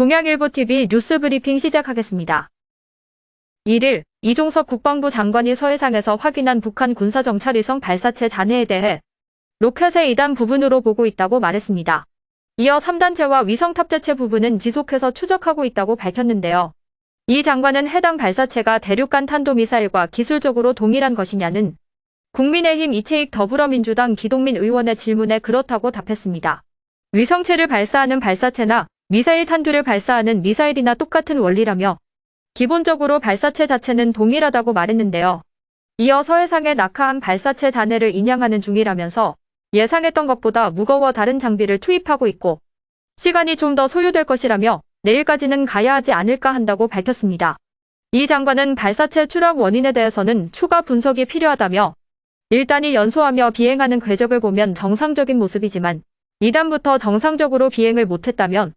동양일보TV 뉴스 브리핑 시작하겠습니다. 1일 이종석 국방부 장관이 서해상에서 확인한 북한 군사정찰위성 발사체 잔해에 대해 로켓의 2단 부분으로 보고 있다고 말했습니다. 이어 3단체와 위성 탑재체 부분은 지속해서 추적하고 있다고 밝혔는데요. 이 장관은 해당 발사체가 대륙간 탄도미사일과 기술적으로 동일한 것이냐는 국민의힘 이채익 더불어민주당 기동민 의원의 질문에 그렇다고 답했습니다. 위성체를 발사하는 발사체나 미사일 탄두를 발사하는 미사일이나 똑같은 원리라며 기본적으로 발사체 자체는 동일하다고 말했는데요. 이어 서해상에 낙하한 발사체 잔해를 인양하는 중이라면서 예상했던 것보다 무거워 다른 장비를 투입하고 있고 시간이 좀 더 소요될 것이라며 내일까지는 가야 하지 않을까 한다고 밝혔습니다. 이 장관은 발사체 추락 원인에 대해서는 추가 분석이 필요하다며 1단이 연소하며 비행하는 궤적을 보면 정상적인 모습이지만 2단부터 정상적으로 비행을 못했다면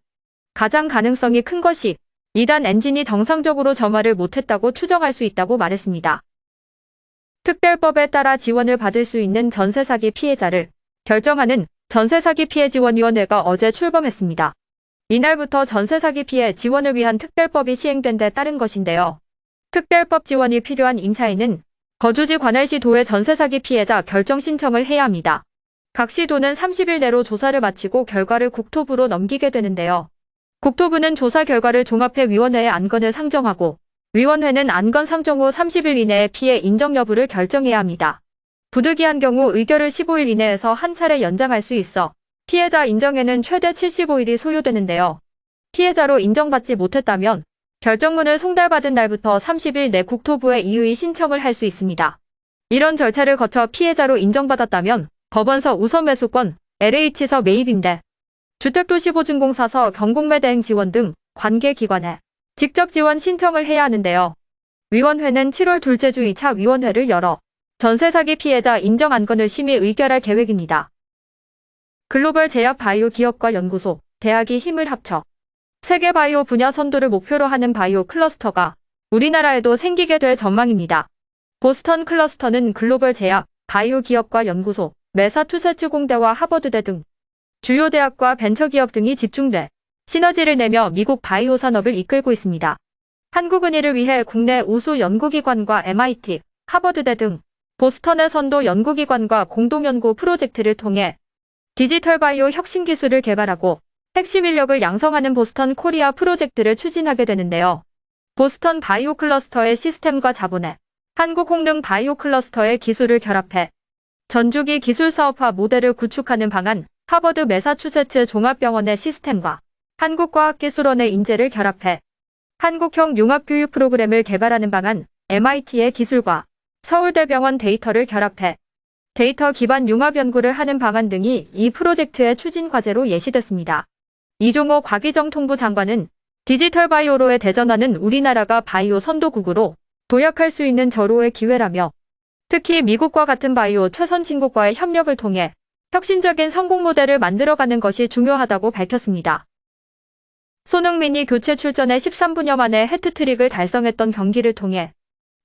가장 가능성이 큰 것이 2단 엔진이 정상적으로 점화를 못했다고 추정할 수 있다고 말했습니다. 특별법에 따라 지원을 받을 수 있는 전세 사기 피해자를 결정하는 전세 사기 피해 지원위원회가 어제 출범했습니다. 이날부터 전세 사기 피해 지원을 위한 특별법이 시행된 데 따른 것인데요. 특별법 지원이 필요한 임차인은 거주지 관할시 도에 전세 사기 피해자 결정 신청을 해야 합니다. 각 시도는 30일 내로 조사를 마치고 결과를 국토부로 넘기게 되는데요. 국토부는 조사 결과를 종합해 위원회에 안건을 상정하고 위원회는 안건 상정 후 30일 이내에 피해 인정 여부를 결정해야 합니다. 부득이한 경우 의결을 15일 이내에서 한 차례 연장할 수 있어 피해자 인정에는 최대 75일이 소요되는데요. 피해자로 인정받지 못했다면 결정문을 송달받은 날부터 30일 내 국토부에 이의 신청을 할 수 있습니다. 이런 절차를 거쳐 피해자로 인정받았다면 법원서 우선 매수권, LH서 매입임대, 주택도시보증공사서 경공매 대행 지원 등 관계기관에 직접 지원 신청을 해야 하는데요. 위원회는 7월 둘째 주 2차 위원회를 열어 전세 사기 피해자 인정 안건을 심의 의결할 계획입니다. 글로벌 제약 바이오 기업과 연구소, 대학이 힘을 합쳐 세계 바이오 분야 선도를 목표로 하는 바이오 클러스터가 우리나라에도 생기게 될 전망입니다. 보스턴 클러스터는 글로벌 제약, 바이오 기업과 연구소, 메사투세츠 공대와 하버드대 등 주요 대학과 벤처기업 등이 집중돼 시너지를 내며 미국 바이오 산업을 이끌고 있습니다. 한국은 이를 위해 국내 우수 연구기관과 MIT, 하버드대 등 보스턴의 선도 연구기관과 공동연구 프로젝트를 통해 디지털 바이오 혁신 기술을 개발하고 핵심 인력을 양성하는 보스턴 코리아 프로젝트를 추진하게 되는데요. 보스턴 바이오 클러스터의 시스템과 자본에 한국 홍등 바이오 클러스터의 기술을 결합해 전주기 기술 사업화 모델을 구축하는 방안 하버드 메사추세츠 종합병원의 시스템과 한국과학기술원의 인재를 결합해 한국형 융합교육 프로그램을 개발하는 방안 MIT의 기술과 서울대병원 데이터를 결합해 데이터 기반 융합 연구를 하는 방안 등이 이 프로젝트의 추진 과제로 예시됐습니다. 이종호 과기정통부 장관은 디지털 바이오로의 대전하는 우리나라가 바이오 선도국으로 도약할 수 있는 절호의 기회라며 특히 미국과 같은 바이오 최선 진국과의 협력을 통해 혁신적인 성공 모델을 만들어가는 것이 중요하다고 밝혔습니다. 손흥민이 교체 출전해 13분여 만에 해트트릭을 달성했던 경기를 통해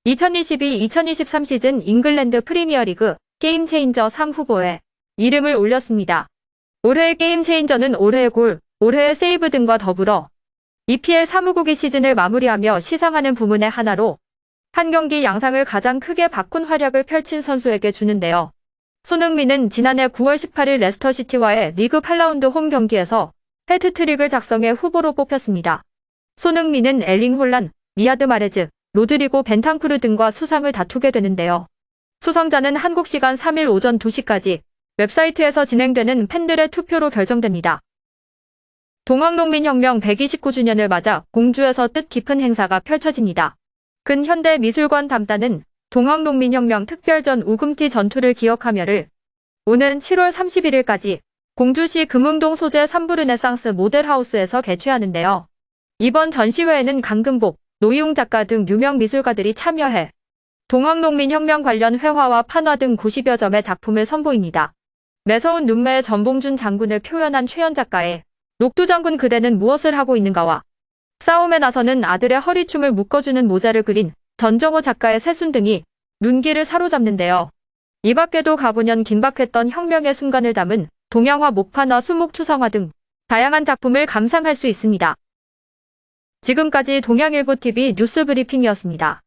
2022-2023 시즌 잉글랜드 프리미어리그 게임 체인저 상 후보에 이름을 올렸습니다. 올해의 게임 체인저는 올해의 골, 올해의 세이브 등과 더불어 EPL 사무국이 시즌을 마무리하며 시상하는 부문의 하나로 한 경기 양상을 가장 크게 바꾼 활약을 펼친 선수에게 주는데요. 손흥민은 지난해 9월 18일 레스터시티와의 리그 8라운드 홈 경기에서 헤트트릭을 작성해 후보로 뽑혔습니다. 손흥민은 엘링 홀란, 미아드 마레즈, 로드리고 벤탄쿠르 등과 수상을 다투게 되는데요. 수상자는 한국 시간 3일 오전 2시까지 웹사이트에서 진행되는 팬들의 투표로 결정됩니다. 동학농민혁명 129주년을 맞아 공주에서 뜻깊은 행사가 펼쳐집니다. 근현대 미술관 담다는 동학농민혁명 특별전 우금티 전투를 기억하며를 오는 7월 31일까지 공주시 금흥동 소재 3부 르네상스 모델하우스에서 개최하는데요. 이번 전시회에는 강금복, 노이웅 작가 등 유명 미술가들이 참여해 동학농민혁명 관련 회화와 판화 등 90여 점의 작품을 선보입니다. 매서운 눈매의 전봉준 장군을 표현한 최연 작가의 녹두 장군 그대는 무엇을 하고 있는가와 싸움에 나서는 아들의 허리춤을 묶어주는 모자를 그린 전정호 작가의 새순 등이 눈길을 사로잡는데요. 이 밖에도 가보년 긴박했던 혁명의 순간을 담은 동양화 목판화 수묵 추상화 등 다양한 작품을 감상할 수 있습니다. 지금까지 동양일보TV 뉴스 브리핑이었습니다.